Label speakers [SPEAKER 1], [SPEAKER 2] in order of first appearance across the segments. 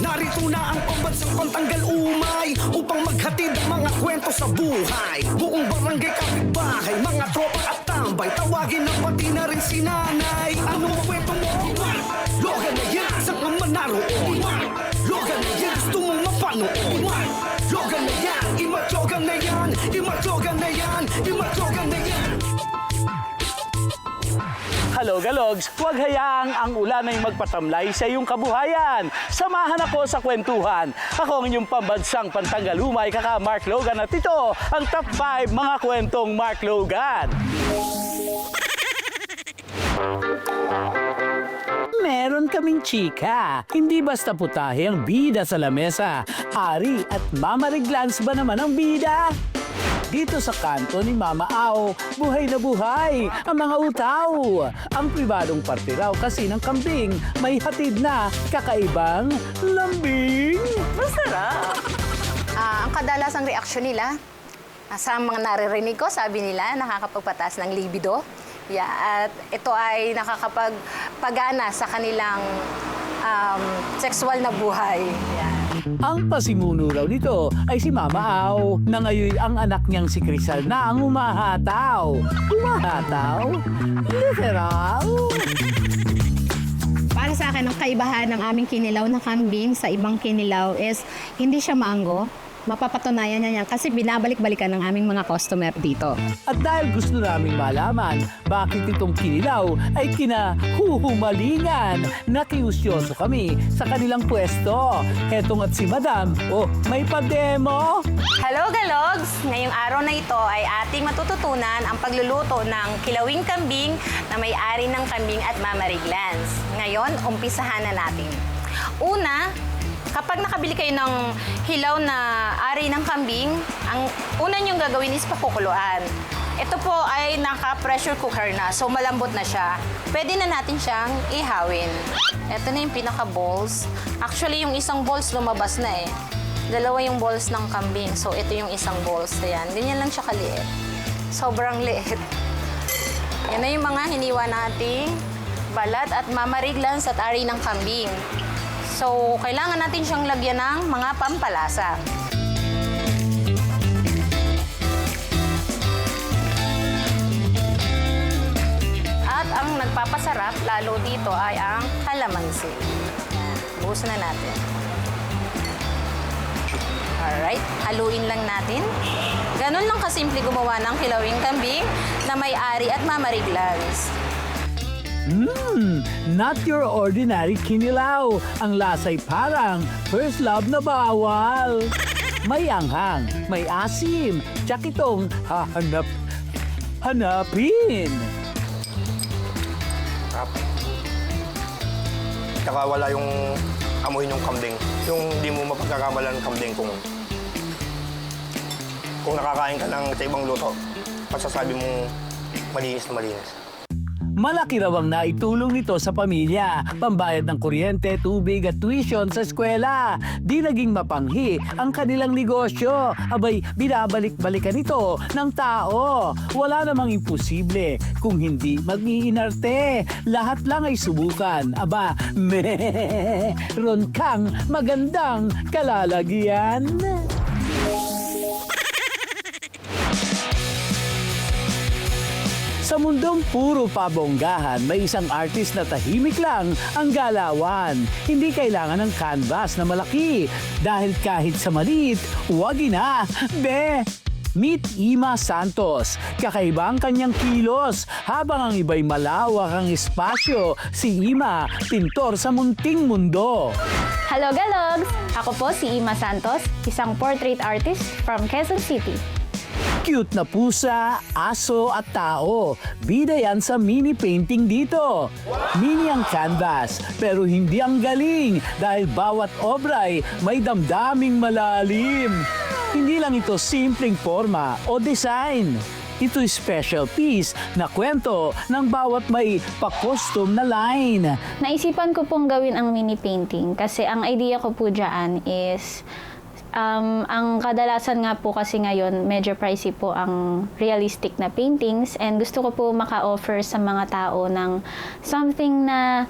[SPEAKER 1] Narito na ang pambansang pantanggal umay Upang maghatid ang mga kwento sa buhay Buong barangay kapitbahay Mga tropa at tambay Tawagin na pati na rin si nanay Anong kwento mo? Logan na yan, saan ka man naroon? Logan na yan, gusto mong mapanood?
[SPEAKER 2] Hello, Galogs! Huwag hayaang ang ulan ay magpatamlay sa iyong kabuhayan. Samahan ako sa kwentuhan. Ako ang inyong pambansang pantanggalumay, kaka Mark Logan at ito ang top 5 mga kwentong Mark Logan. Meron kaming chika. Hindi basta putahe ang bida sa lamesa. Ari at Mama Reglans ba naman ang bida? Dito sa kanto ni Mama Ao, buhay na buhay ang mga utaw. Ang pribadong parte raw kasi ng kambing may hatid na kakaibang lambing. Masarap!
[SPEAKER 3] Ah, ang kadalasang reaksyon nila, ah, sa mga naririnig ko, sabi nila, nakakapagpataas ng libido. Yeah, at ito ay nakakapagpagana sa kanilang um, sexual na buhay. Yeah.
[SPEAKER 2] Ang pasimuno raw nito ay si Mama Ao na ngayon ang anak niyang si Crisal na ang umahataw. Umahataw? Literal?
[SPEAKER 4] Para sa akin, ang kaibahan ng aming kinilaw na kambing sa ibang kinilaw is hindi siya maanggo. Mapapatunayan niya yan kasi binabalik-balikan ng aming mga customer dito.
[SPEAKER 2] At dahil gusto naming malaman bakit itong kinilaw ay kinahuhumalingan, nakiusyoso kami sa kanilang pwesto. Hetong at si Madam, oh, may pa-demo.
[SPEAKER 3] Hello, Galogs! Ngayong araw na ito ay ating matututunan ang pagluluto ng kilawing kambing na may-ari ng kambing at mamariglans. Ngayon, umpisahan na natin. Una, kapag nakabili kayo ng hilaw na ari ng kambing, ang una niyong gagawin is pakukuluan. Ito po ay naka-pressure cooker na, so malambot na siya. Pwede na natin siyang ihawin. Ito na yung pinaka-balls. Actually, yung isang balls lumabas na eh. Dalawa yung balls ng kambing. So, ito yung isang balls. Ayan. Ganyan lang siya kaliit. Sobrang liit. Yan na yung mga hiniwa nating balat at mamariglans at ari ng kambing. So, kailangan natin siyang lagyan ng mga pampalasa. At ang nagpapasarap lalo dito ay ang kalamansi. Buhos na natin. Alright, haluin lang natin. Ganun lang kasimple gumawa ng kilawing kambing na may ari at mamariglans.
[SPEAKER 2] Hmm, not your ordinary kinilaw. Ang lasay parang first love na bawal. May anghang, may asim, tsak itong hahanap, hanapin.
[SPEAKER 5] Sarap. Tsaka wala yung amoy ng kambing. Yung hindi mo mapagkakamalan ng kambing kung kung nakakain ka ng sa ibang luto, masasabi mo malinis na malinis.
[SPEAKER 2] Malaki raw ang naitulong nito sa pamilya. Pambayad ng kuryente, tubig at tuition sa eskwela. Di naging mapanghi ang kanilang negosyo. Abay, binabalik-balikan ito ng tao. Wala namang imposible kung hindi mag-iinarte. Lahat lang ay subukan. Aba, meron kang magandang kalalagyan. Sa mundong puro pabonggahan, may isang artist na tahimik lang ang galawan. Hindi kailangan ng canvas na malaki dahil kahit sa maliit, wag na. Be! Meet Ima Santos. Kakaiba ang kanyang kilos. Habang ang iba'y malawak ang espasyo, si Ima, pintor sa munting mundo.
[SPEAKER 6] Hello, Galogs! Ako po si Ima Santos, isang portrait artist from Quezon City.
[SPEAKER 2] Cute na pusa, aso at tao. Bida yan sa mini painting dito. Mini ang canvas, pero hindi ang galing dahil bawat obra'y may damdaming malalim. Hindi lang ito simpleng forma o design. Ito'y special piece na kwento ng bawat may pa-custom na line.
[SPEAKER 6] Naisipan ko pong gawin ang mini painting kasi ang idea ko po dyan is um, ang kadalasan nga po kasi ngayon medyo pricey po ang realistic na paintings. And gusto ko po maka-offer sa mga tao ng something na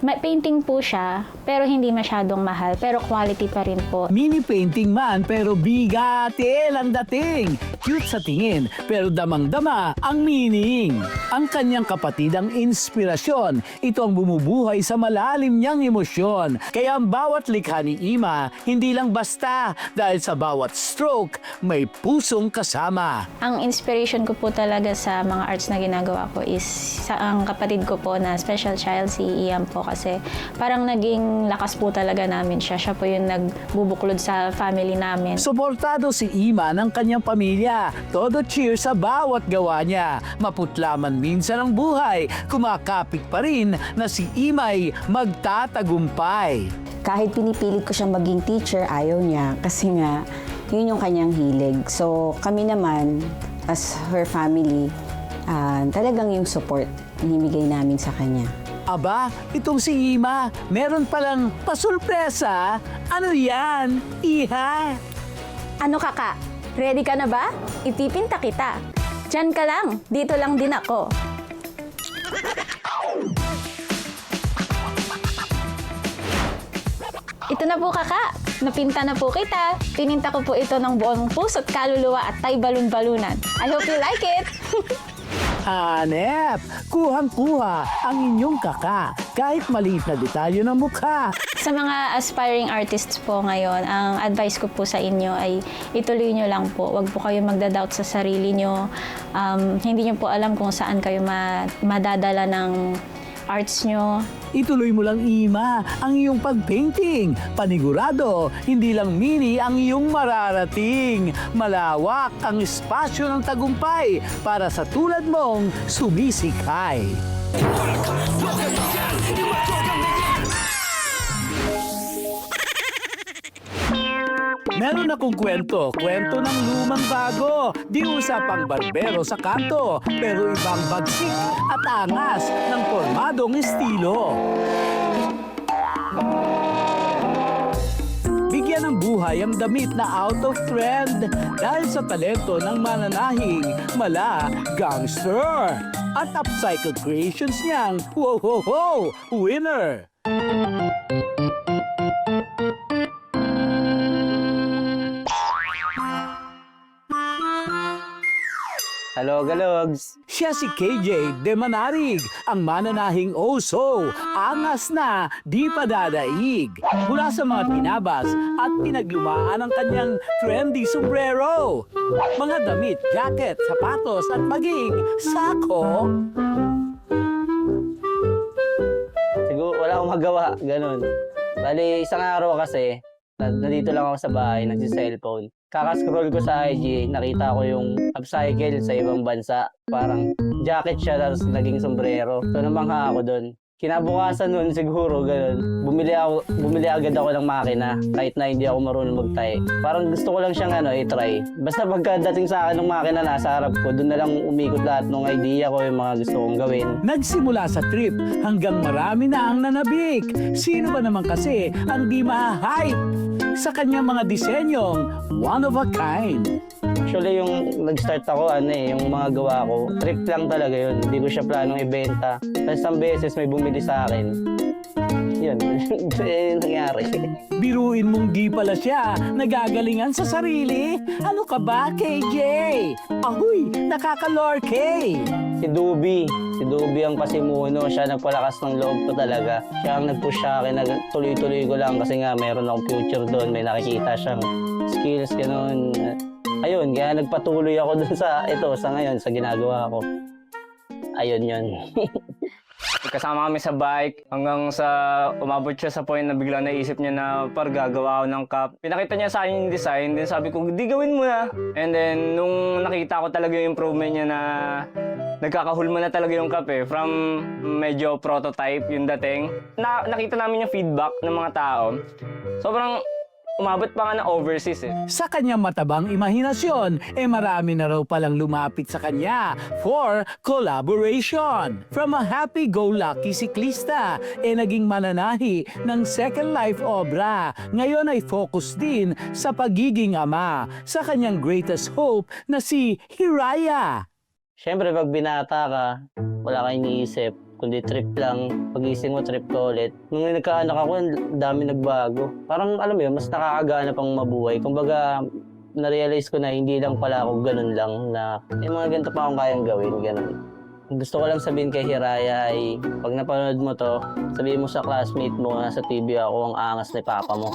[SPEAKER 6] may painting po siya, pero hindi masyadong mahal, pero quality pa rin po.
[SPEAKER 2] Mini painting man pero bigatil ang dating. Cute sa tingin pero damang-dama ang meaning. Ang kanyang kapatid ang inspirasyon. Ito ang bumubuhay sa malalim niyang emosyon. Kaya ang bawat likha ni Ima hindi lang basta dahil sa bawat stroke may pusong kasama.
[SPEAKER 6] Ang inspiration ko po talaga sa mga arts na ginagawa ko is sa ang kapatid ko po na special child si Ian po kasi parang naging lakas po talaga namin siya. Siya po yung nagbubuklod sa family namin.
[SPEAKER 2] Suportado si Ima ng kanyang pamilya. Todo cheer sa bawat gawa niya. Maputla man minsan ang buhay, kumakapit pa rin na si Imay magtatagumpay.
[SPEAKER 7] kahit pinipilit ko siyang maging teacher, ayaw niya kasi nga, yun yung kanyang hilig. So, kami naman, as her family, ah, talagang yung support inibigay namin sa kanya.
[SPEAKER 2] Aba, itong si Ima, meron palang pasurpresa. Ano yan? Iha?
[SPEAKER 6] Ano kaka? Ready ka na ba? Ipipinta kita. Diyan ka lang. Dito lang din ako. Ito na po kaka. Napinta na po kita. Pininta ko po ito ng buong puso't kaluluwa at tay balon-balunan. I hope you like it.
[SPEAKER 2] Hanep, kuhang-kuha ang inyong kaka kahit maliit na detalye ng mukha.
[SPEAKER 6] Sa mga aspiring artists po ngayon, ang advice ko po sa inyo ay ituloy nyo lang po. Huwag po kayo magda-doubt sa sarili nyo. Um, hindi nyo po alam kung saan kayo ma- madadala ng arts nyo.
[SPEAKER 2] Ituloy mo lang, Ima, ang iyong pagpainting. Panigurado, hindi lang mini ang iyong mararating. Malawak ang espasyo ng tagumpay para sa tulad mong sumisikay. Meron akong kwento, kwento ng lumang bago. Di usapang barbero sa kanto, pero ibang bagsik at angas ng pormadong estilo. Bigyan ng buhay ang damit na out of trend dahil sa talento ng mananahing mala gangster. At upcycled creations niyang wow ho ho winner.
[SPEAKER 8] Hello, Galogs!
[SPEAKER 2] Siya si KJ De Manarig, ang mananahing oso, angas na, di pa dadaig. Mula sa mga tinabas at pinaglumaan ng kanyang trendy sombrero. Mga damit, jacket, sapatos at maging sako.
[SPEAKER 8] Siguro wala akong magawa, ganun. Bali, isang araw kasi, na- nandito lang ako sa bahay, nagsi-cellphone. Kakascroll ko sa IG, nakita ko yung upcycle sa ibang bansa. Parang jacket siya, tapos naging sombrero. So, namangha ako doon. Kinabukasan nun siguro, ganun. Bumili, ako, bumili agad ako ng makina, kahit na hindi ako marunong magtahi. Parang gusto ko lang siyang ano, i-try. Basta pagkadating sa akin ng makina nasa harap ko, doon na lang umikot lahat ng idea ko, yung mga gusto kong gawin.
[SPEAKER 2] Nagsimula sa trip hanggang marami na ang nanabik. Sino ba naman kasi ang di ma-hype sa kanyang mga disenyong one of a kind?
[SPEAKER 8] Actually, yung nag-start ako, ano eh, yung mga gawa ko, trip lang talaga yun. Hindi ko siya planong ibenta. Tapos isang beses may bumili sa akin. Yun, yun nangyari.
[SPEAKER 2] Biruin mong di pala siya nagagalingan sa sarili? Ano ka ba, KJ? Ahoy, nakakalorke!
[SPEAKER 8] Si Duby, si Duby ang pasimuno, siya nagpalakas ng loob ko talaga. Siya ang nag-push sa akin, tuloy-tuloy ko lang kasi nga meron akong future doon, may nakikita siyang skills, gano'n. Ayun, kaya nagpatuloy ako dun sa, ito, sa ngayon, sa ginagawa ko. Ayun yun.
[SPEAKER 9] Kasama kami sa bike hanggang sa umabot siya sa point na bigla naisip niya na par gagawa ako ng cup. Pinakita niya sa akin yung design, then sabi ko, di gawin mo na. And then, nung nakita ko talaga yung improvement niya na nagkakahulma na talaga yung cup eh. From medyo prototype yung dating. Na, nakita namin yung feedback ng mga tao. Sobrang umabot pa nga ng overseas eh.
[SPEAKER 2] Sa kanyang matabang imahinasyon, eh marami na raw palang lumapit sa kanya for collaboration. From a happy-go-lucky siklista, eh naging mananahi ng Second Life Obra. Ngayon ay focus din sa pagiging ama sa kanyang greatest hope na si Hiraya.
[SPEAKER 8] Siyempre, pag binata ka, wala kang iniisip. Kundi trip lang. Pagising mo, trip ko ulit. Nung nagkaanak ako, dami nagbago. Parang alam mo yun, mas nakakagana pang mabuhay. Kumbaga, na-realize ko na hindi lang pala ako ganun lang na may mga ganito pa akong kayang gawin, ganun. Gusto ko lang sabihin kay Hiraya ay pag napanood mo to, sabihin mo sa classmate mo na sa TV ako ang angas ni papa mo.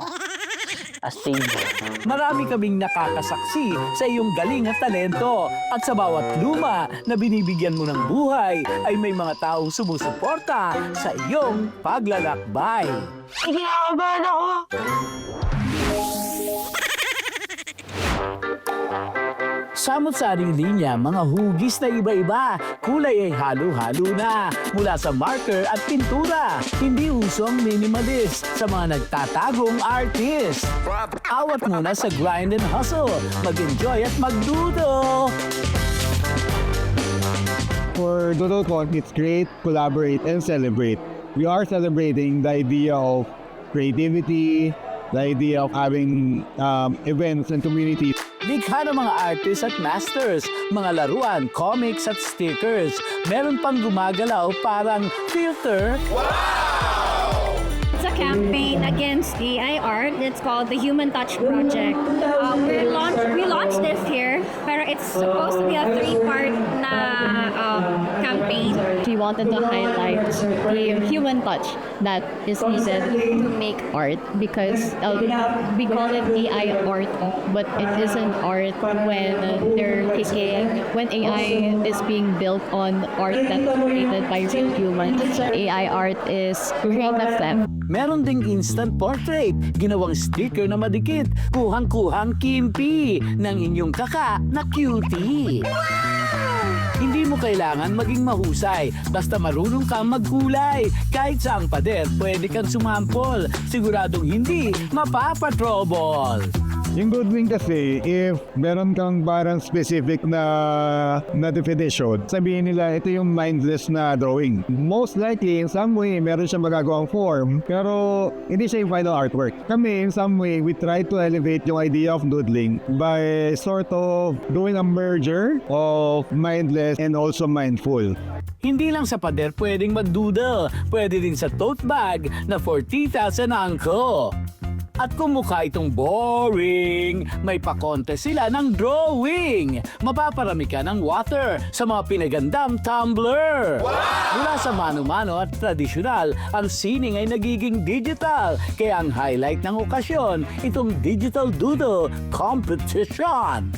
[SPEAKER 8] Astig.
[SPEAKER 2] Marami kaming nakakasaksi sa iyong galing at talento at sa bawat luma na binibigyan mo ng buhay ay may mga taong sumusuporta sa iyong paglalakbay. Samot-saring linya, mga hugis na iba-iba, kulay ay halo-halo na. Mula sa marker at pintura, hindi uso ang minimalist sa mga nagtatagong artist. Awat muna sa grind and hustle, mag-enjoy at magdudo.
[SPEAKER 10] For DodoCon, it's create, collaborate, and celebrate. We are celebrating the idea of creativity, the idea of having um, events and community.
[SPEAKER 2] Likha ng mga artists at masters, mga laruan, comics at stickers. Meron pang gumagalaw parang filter
[SPEAKER 11] a campaign against AI art. It's called the Human Touch Project. Um, we launched we launched this here, pero it's supposed to be a three-part na um, campaign.
[SPEAKER 4] We wanted to highlight the human touch that is needed to make art because uh, we call it AI art, but it isn't art when they're taking when AI is being built on art that's created by real humans. AI art is creative them.
[SPEAKER 2] Meron ding instant portrait, ginawang sticker na madikit, kuhang-kuhang kimpi ng inyong kaka na cutie. Hindi mo kailangan maging mahusay, basta marunong kang magkulay. Kahit saang pader, pwede kang sumampol. Siguradong hindi mapapatrobol.
[SPEAKER 10] Yung good wing kasi, if meron kang parang specific na, na definition, sabihin nila ito yung mindless na drawing. Most likely, in some way, meron siyang magagawang form, pero hindi siya yung final artwork. Kami, in some way, we try to elevate yung idea of doodling by sort of doing a merger of mindless and also mindful.
[SPEAKER 2] Hindi lang sa pader pwedeng magdoodle, pwede din sa tote bag na for tita sa nangko. At kung mukha itong boring, may pakonte sila ng drawing. Mapaparami ka ng water sa mga pinagandang tumbler. Mula sa mano-mano at tradisyonal, ang sining ay nagiging digital. Kaya ang highlight ng okasyon, itong Digital Doodle Competition.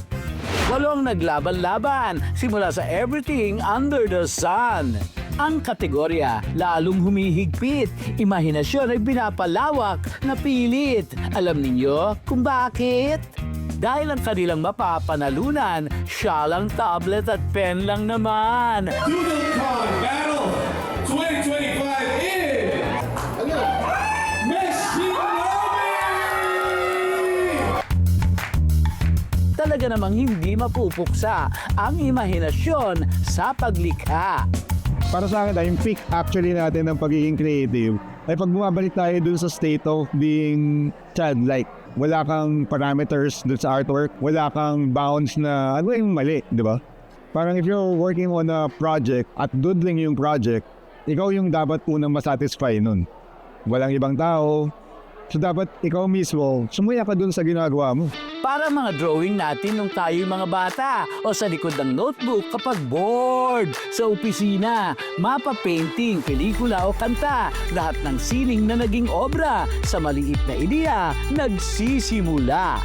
[SPEAKER 2] Walong naglaban-laban simula sa everything under the sun. Ang kategorya lalong humihigpit. Imahinasyon ay pinapalawak na pilit. Alam ninyo kung bakit? Dahil ang kanilang mapapanalunan, siya lang tablet at pen lang naman.
[SPEAKER 12] DoodleCon Battle 2025 is Miss Shinobi!
[SPEAKER 2] Talaga namang hindi mapupuksa ang imahinasyon sa paglikha.
[SPEAKER 10] Para sa akin, yung peak actually natin ng pagiging creative ay pag bumabalik tayo dun sa state of being childlike. Wala kang parameters dun sa artwork, wala kang bounds na ano yung mali, di ba? Parang if you're working on a project at doodling yung project, ikaw yung dapat unang masatisfy nun. Walang ibang tao. So dapat ikaw mismo, sumuya ka dun sa ginagawa mo.
[SPEAKER 2] Para mga drawing natin nung tayo'y mga bata o sa likod ng notebook kapag bored sa opisina, mapa painting, pelikula o kanta, lahat ng sining na naging obra sa maliit na ideya nagsisimula.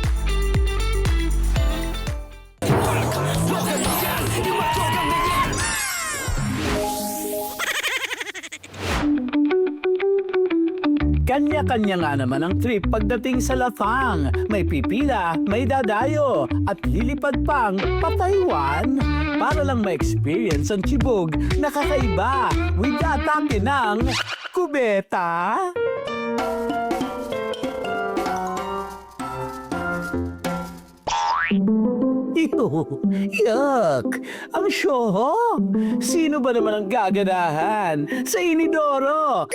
[SPEAKER 2] Kanya-kanya nga naman ang trip pagdating sa Lafang. May pipila, may dadayo, at lilipad pang pa-Taiwan. Para lang ma-experience ang chibog na kakaiba with the ng kubeta. Yuck! Ang syoho! Sino ba naman ang gaganahan sa inidoro?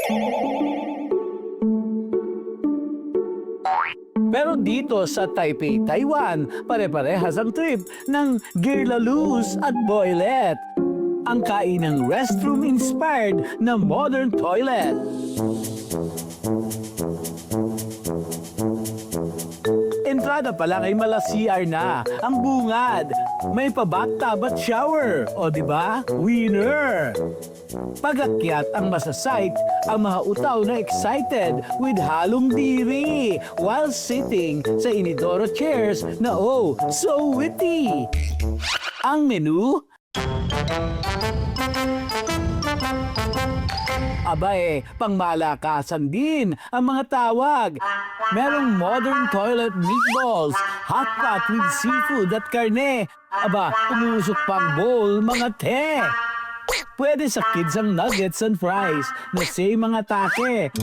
[SPEAKER 2] Pero dito sa Taipei, Taiwan, pare-parehas ang trip ng Girlaluz at Boylet. ang kainang restroom-inspired na modern toilet. Entrada pa lang ay mala CR na. Ang bungad. May pa bathtub at shower. O di ba? Winner! Pagakyat ang masasight, ang mga utaw na excited with halong diri while sitting sa inidoro chairs na oh, so witty. Ang menu, Aba eh, pangmalakasan din ang mga tawag. Merong modern toilet meatballs, hot pot with seafood at karne. Aba, umusok pang bowl, mga te. Pwede sa kids ang nuggets and fries na same mga take.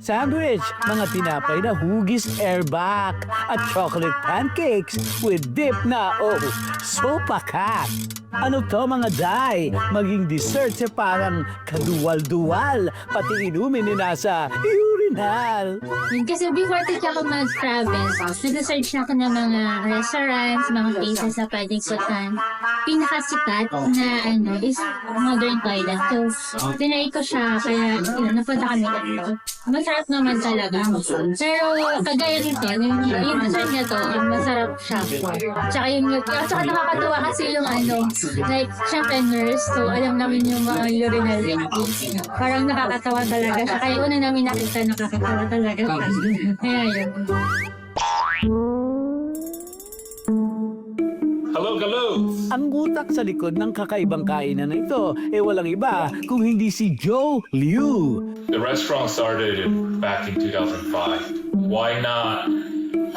[SPEAKER 2] Sandwich, mga tinapay na hugis airback at chocolate pancakes with dip na oh, so pakat. Ano to mga day? Maging dessert sa parang kaduwal-duwal, pati inumin ni nasa
[SPEAKER 11] Yun, kasi before to ako mag-travel, nag-search na ako ng mga restaurants, mga places na pwedeng puntahan. Pinakasikat na ano is modern toilet. So, tinry ko siya, kaya yun, napunta kami dito. Masarap naman talaga. Pero kagaya nito, yung, yung dessert niya to, masarap siya. Tsaka yung, tsaka nakakatuwa kasi yung ano, like, syempre nurse, so alam namin yung mga urinal Parang nakakatawa talaga siya. Kaya una namin nakita, nakakatawa talaga. Kaya yun.
[SPEAKER 12] Hello, hello.
[SPEAKER 2] Ang butak sa likod ng kakaibang kainan na ito, eh walang iba kung hindi si Joe Liu.
[SPEAKER 13] The restaurant started back in 2005. Why not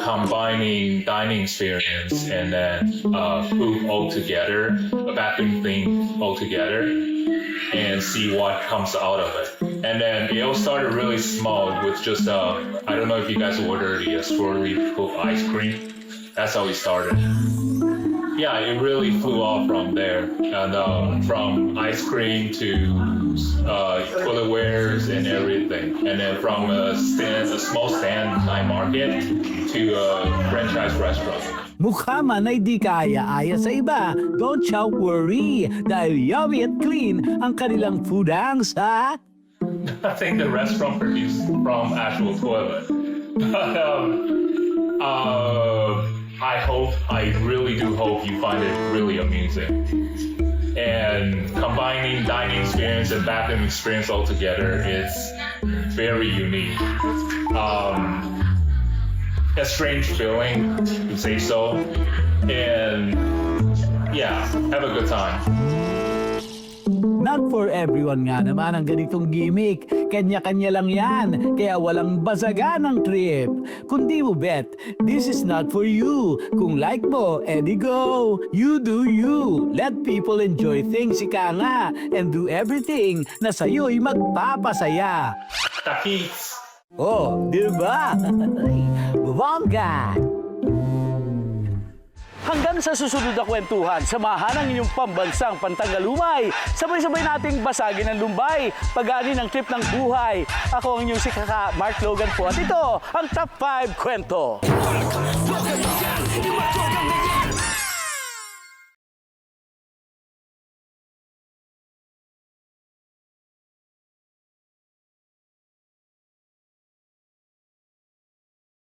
[SPEAKER 13] combining dining experience and then uh, food all together, a vacuum thing all together, and see what comes out of it. And then it all started really small with just uh, I don't know if you guys ordered the strawberry cooked ice cream. That's how we started. Yeah, it really flew off from there, and um, from ice cream to uh, and everything, and then from a stand, a small stand night market to a franchise restaurant.
[SPEAKER 2] Mukha ay di kaya-aya sa iba. Don't you worry, dahil yummy clean ang kanilang food hangs, ha?
[SPEAKER 13] I think the restaurant produced from actual toilet. But um, uh, I hope, I really do hope you find it really amusing. And combining dining experience and bathroom experience all together is very unique. Um, a strange feeling, to say so. And yeah, have a good time.
[SPEAKER 2] Not for everyone nga naman ang ganitong gimmick. Kanya-kanya lang yan. Kaya walang basagan ng trip. Kung di mo bet, this is not for you. Kung like mo, edi go. You do you. Let people enjoy things ika nga. And do everything na sa'yo'y magpapasaya.
[SPEAKER 13] Takis!
[SPEAKER 2] Oh, di ba? Bongga! Hanggang sa susunod na kwentuhan, samahan ang inyong pambansang pantagalumay. Sabay-sabay nating basagin ang lumbay, pagani ng trip ng buhay. Ako ang inyong si Kaka Mark Logan po at ito ang Top 5 Kwento.